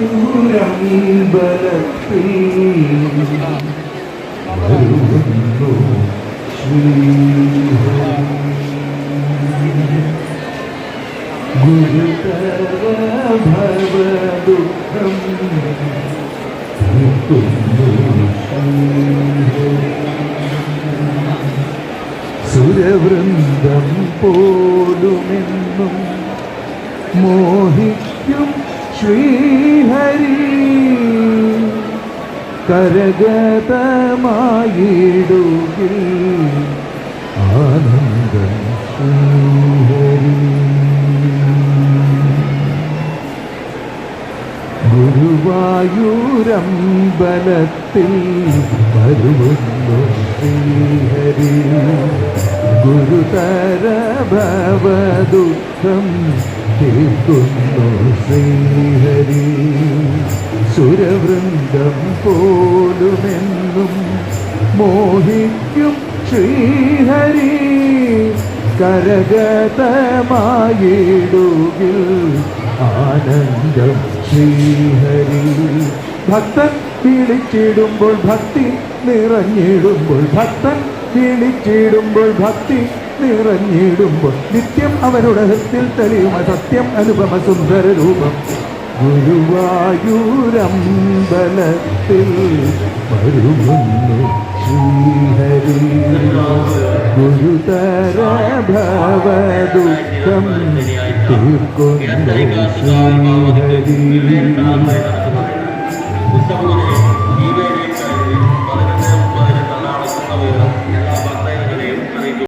വരുന്നു ഗുരുതര ഭവദുഃഖം സുരവൃന്ദം പോലുമെന്നും മോഹിക്കും ശ്രീഹരി കരഗതമായിടുകിൽ ആനന്ദം ശ്രീഹരി. ഗുരുവായൂരമ്പലത്തിൽ വരുന്നു ശ്രീഹരി. ഗുരുതര ഭവദുഃഖം തീർക്കുന്നു ശ്രീഹരി. സുരവൃന്ദം പോലുമെന്നും മോഹിക്കും ശ്രീഹരി. കരഗതമായിടുകിൽ ആനന്ദം ശ്രീഹരി. ഭക്തൻ വിളിച്ചിടുമ്പോൾ ഭക്തി നിറഞ്ഞിടുമ്പോൾ ഭക്തൻ വിളിച്ചിടുമ്പോൾ ഭക്തി നിറഞ്ഞിടുമ്പോൾ നിത്യം അവരുടെ ഹൃത്തിൽ തെളിയുമ സത്യം അനുപമ സുന്ദര രൂപം. ഗുരുവായൂരമ്പലത്തിൽ വരുമുന്നു ശ്രീഹരി. ഗുരുതര ഭവദുഃഖം തീർക്കുന്നു ശ്രീഹരി.